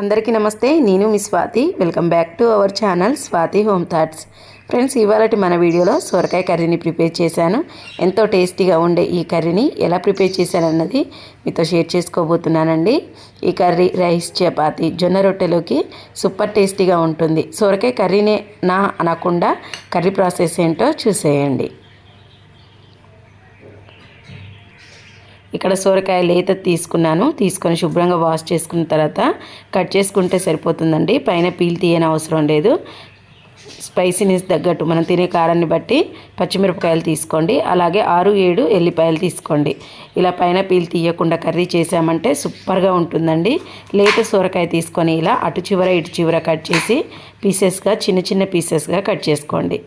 అందరికీ నమస్తే నేను మీ Swathi. Welcome back to our channel Swathi home thoughts friends ఇవాళటి మన వీడియోలో సొరకాయ కర్రీని ప్రిపేర్ చేశాను. ఎంతో టేస్టీగా ఉండే ఈ కర్రీని ఎలా ప్రిపేర్ చేశానన్నది మీతో షేర్ చేసుకోబోతున్నానండి. ఈ కర్రీ రైస్ చపాతి జొన్న రొట్టెలోకి సూపర్ టేస్టీగా ఉంటుంది. సొరకాయ కర్రీనే నా అనకుండా కర్రీ ప్రాసెస్ ఏంటో చూసేయండి. ఇక్కడ సోరకాయ లేత తీసుకున్నాను. తీసుకొని శుభ్రంగా వాష్ చేసుకున్న తర్వాత కట్ చేసుకుంటే సరిపోతుందండి. పైన పీల్ తీయని అవసరం లేదు. స్పైసీనెస్ తగ్గట్టు మనం తినే కారాన్ని బట్టి పచ్చిమిరపకాయలు తీసుకోండి. అలాగే ఆరు ఏడు ఎల్లిపాయలు తీసుకోండి. ఇలా పైన పీల్ తీయకుండా కర్రీ చేసామంటే సూపర్గా ఉంటుందండి. లేత సొరకాయ తీసుకొని ఇలా అటు చివర ఇటు చివర కట్ చేసి పీసెస్గా చిన్న చిన్న పీసెస్గా కట్ చేసుకోండి.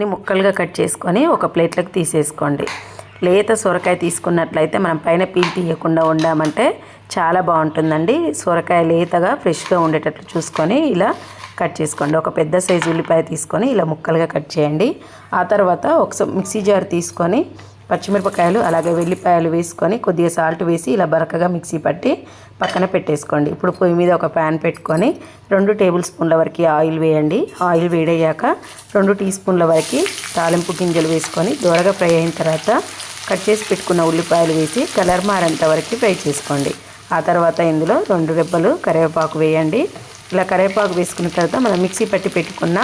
అన్ని ముక్కలుగా కట్ చేసుకొని ఒక ప్లేట్లోకి తీసేసుకోండి. లేత సొరకాయ తీసుకున్నట్లయితే మనం పైన పీల్ తీయకుండా ఉండామంటే చాలా బాగుంటుందండి. సొరకాయ లేతగా ఫ్రెష్గా ఉండేటట్లు చూసుకొని ఇలా కట్ చేసుకోండి. ఒక పెద్ద సైజు ఉల్లిపాయ తీసుకొని ఇలా ముక్కలుగా కట్ చేయండి. ఆ తర్వాత ఒక మిక్సీ జార్ తీసుకొని పచ్చిమిరపకాయలు అలాగే వెల్లిపాయలు వేసుకొని కొద్దిగా సాల్ట్ వేసి ఇలా బరకగా మిక్సీ పట్టి పక్కన పెట్టేసుకోండి. ఇప్పుడు పొయ్యి మీద ఒక ప్యాన్ పెట్టుకొని రెండు టేబుల్ స్పూన్ల వరకు ఆయిల్ వేయండి. ఆయిల్ వేడయ్యాక రెండు టీ స్పూన్ల వరకు తాలింపు గింజలు వేసుకొని దూరగా ఫ్రై అయిన తర్వాత కట్ చేసి పెట్టుకున్న ఉల్లిపాయలు వేసి కలర్ మారేంత వరకు ఫ్రై చేసుకోండి. ఆ తర్వాత ఇందులో రెండు రెబ్బలు కరివేపాకు వేయండి. ఇలా కరివేపాకు వేసుకున్న తర్వాత మనం మిక్సీ పట్టి పెట్టుకున్న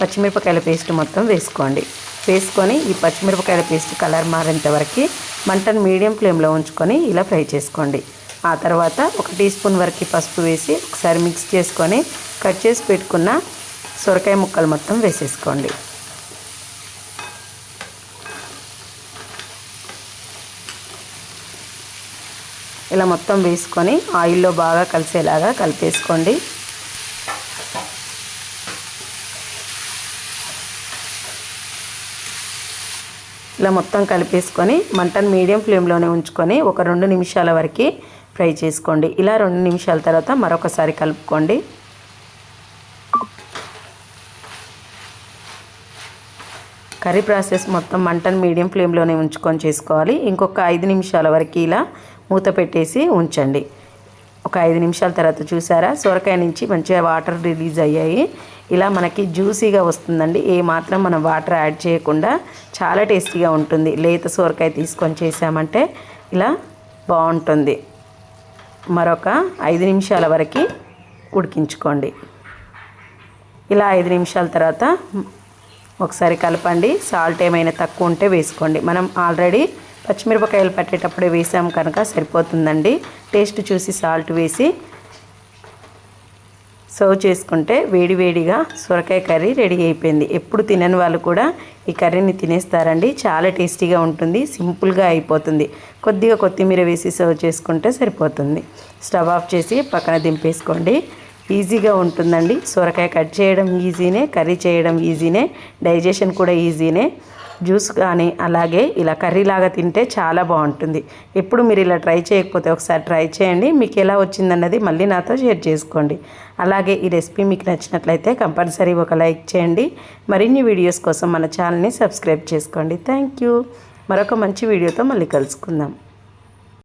పచ్చిమిరపకాయల పేస్ట్ మొత్తం వేసుకోండి. వేసుకొని ఈ పచ్చిమిరపకాయల పేస్ట్ కలర్ మారేంత వరకు మంటను మీడియం ఫ్లేమ్లో ఉంచుకొని ఇలా ఫ్రై చేసుకోండి. ఆ తర్వాత ఒక టీ స్పూన్ వరకు పసుపు వేసి ఒకసారి మిక్స్ చేసుకొని కట్ చేసి పెట్టుకున్న సొరకాయ ముక్కలు మొత్తం వేసేసుకోండి. ఇలా మొత్తం వేసుకొని ఆయిల్లో బాగా కలిసేలాగా కలిపేసుకోండి. ఇలా మొత్తం కలిపేసుకొని మంటను మీడియం ఫ్లేమ్లోనే ఉంచుకొని ఒక రెండు నిమిషాల వరకు ఫ్రై చేసుకోండి. ఇలా రెండు నిమిషాల తర్వాత మరొకసారి కలుపుకోండి. కర్రీ ప్రాసెస్ మొత్తం మంటను మీడియం ఫ్లేమ్లోనే ఉంచుకొని చేసుకోవాలి. ఇంకొక ఐదు నిమిషాల వరకు ఇలా మూత పెట్టేసి ఉంచండి. ఒక ఐదు నిమిషాల తర్వాత చూసారా? సొరకాయ నుంచి మంచిగా వాటర్ రిలీజ్ అయ్యాయి. ఇలా మనకి జ్యూసీగా వస్తుందండి. ఏ మాత్రం మనం వాటర్ యాడ్ చేయకుండా చాలా టేస్టీగా ఉంటుంది. లేత సొరకాయ తీసుకొని చేసామంటే ఇలా బాగుంటుంది. మరొక ఐదు నిమిషాల వరకు ఉడికించుకోండి. ఇలా ఐదు నిమిషాల తర్వాత ఒకసారి కలపండి. సాల్ట్ ఏమైనా తక్కువ ఉంటే వేసుకోండి. మనం ఆల్రెడీ పచ్చిమిరపకాయలు పట్టేటప్పుడే వేసాం కనుక సరిపోతుందండి. టేస్ట్ చూసి సాల్ట్ వేసి సర్వ్ చేసుకుంటే వేడివేడిగా సొరకాయ కర్రీ రెడీ అయిపోయింది. ఎప్పుడు తినని వాళ్ళు కూడా ఈ కర్రీని తినేస్తారండి. చాలా టేస్టీగా ఉంటుంది సింపుల్గా అయిపోతుంది. కొద్దిగా కొత్తిమీర వేసి సర్వ్ చేసుకుంటే సరిపోతుంది. స్టవ్ ఆఫ్ చేసి పక్కన దింపేసుకోండి. ఈజీగా ఉంటుందండి. సొరకాయ కట్ చేయడం ఈజీనే కర్రీ చేయడం ఈజీనే డైజెషన్ కూడా ఈజీనే. జ్యూస్ కానీ అలాగే ఇలా కర్రీలాగా తింటే చాలా బాగుంటుంది. ఎప్పుడు మీరు ఇలా ట్రై చేయకపోతే ఒకసారి ట్రై చేయండి. మీకు ఎలా వచ్చిందన్నది మళ్ళీ నాతో షేర్ చేసుకోండి. అలాగే ఈ రెసిపీ మీకు నచ్చినట్లయితే కంపల్సరీ ఒక లైక్ చేయండి. మరిన్ని వీడియోస్ కోసం మన ఛానల్ని సబ్స్క్రైబ్ చేసుకోండి. Thank you. మరొక మంచి వీడియోతో మళ్ళీ కలుసుకుందాం.